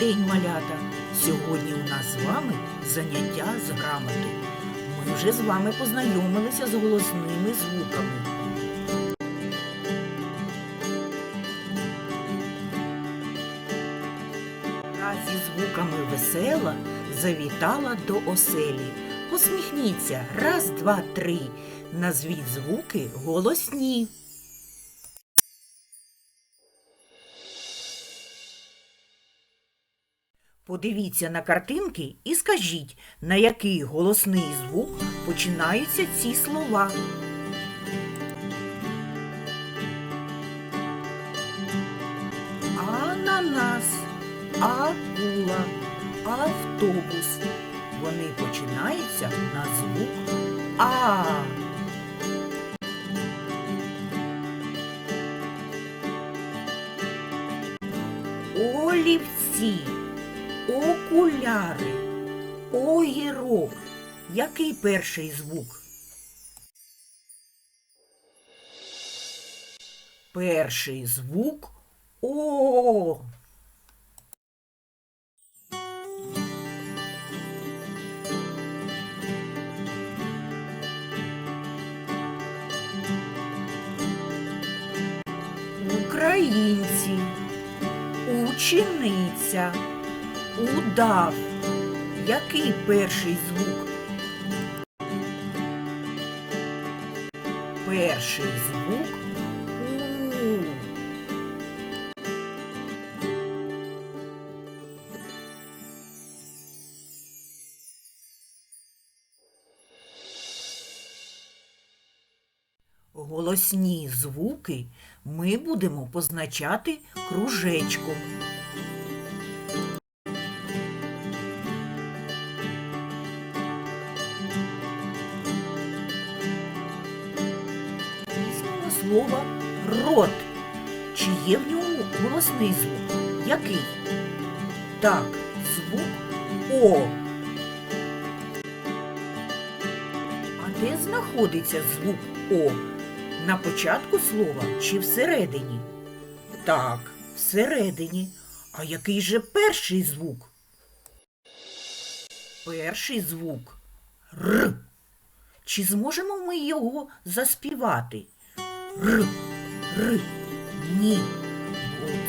день, малята! Сьогодні у нас з вами заняття з грамоти. Ми вже з вами познайомилися з голосними звуками. Та зі звуками весела завітала до оселі. Посміхніться. Раз, два, три. Назвіть звуки голосні. Подивіться на картинки і скажіть, на який голосний звук починаються ці слова. Ананас, акула, автобус. Вони починаються на звук А. Олівці, окуляри, огірок. Який перший звук? Перший звук О. Українці, учениця, удав. Який перший звук? Перший звук У. Голосні звуки ми будемо позначати кружечком. Слово рот. Чи є в ньому голосний звук? Який? Так, звук О. А де знаходиться звук О? На початку слова чи всередині? Так, всередині. А який же перший звук? Перший звук Р. Чи зможемо ми його заспівати? Р, Р, ні.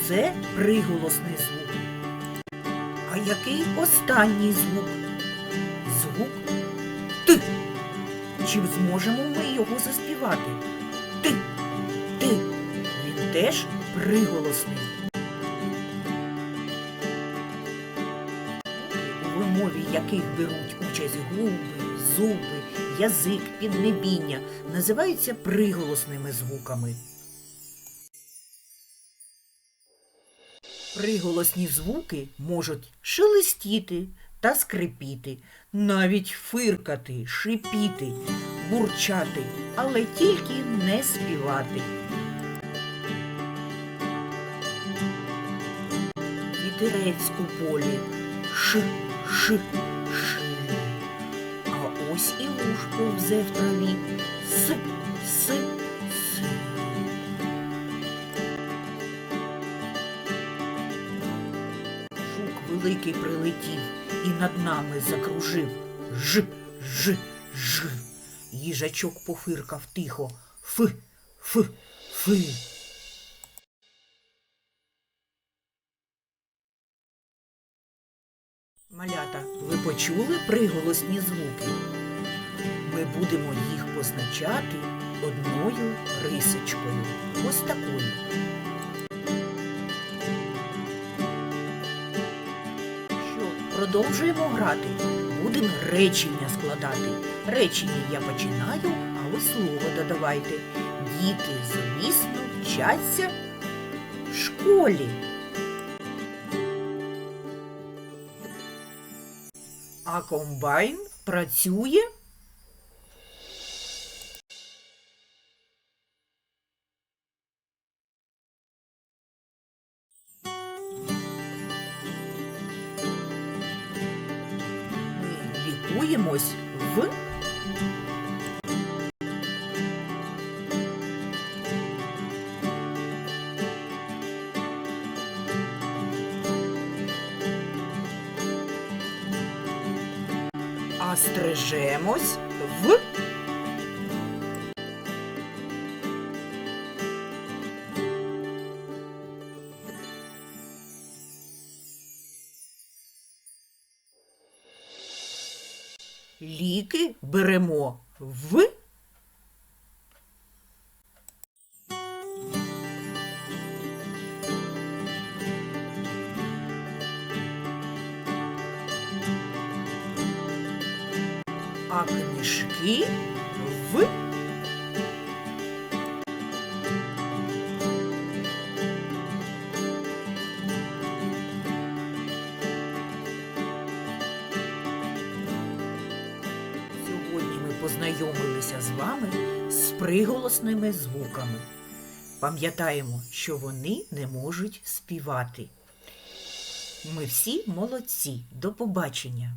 Це приголосний звук. А який останній звук? Звук Т. Чи зможемо ми його заспівати? Ти, ти. Він теж приголосний. У вимові яких беруть участь губи, зуби, язик, піднебіння, називаються приголосними звуками. Приголосні звуки можуть шелестіти та скрипіти, навіть фиркати, шипіти, бурчати, але тільки не співати. Вітерець у полі ш, ш, ш. А ось і вуш повзе в траві с, с, с. Жук великий прилетів і над нами закружив. Ж, ж, ж. Їжачок пофиркав тихо. Ф, ф, фи. Малята, ви почули приголосні звуки? Ми будемо їх позначати одною рисочкою. Ось такою. Що, продовжуємо грати? Будемо речення складати. Речення я починаю, а ви слово додавайте. Діти, звісно, вчаться в школі. А комбайн працює. спрямуємось в. А стрижемось в. Ліки беремо в. А книжки в. Познайомилися з вами з приголосними звуками. Пам'ятаємо, що вони не можуть співати. Ми всі молодці. До побачення!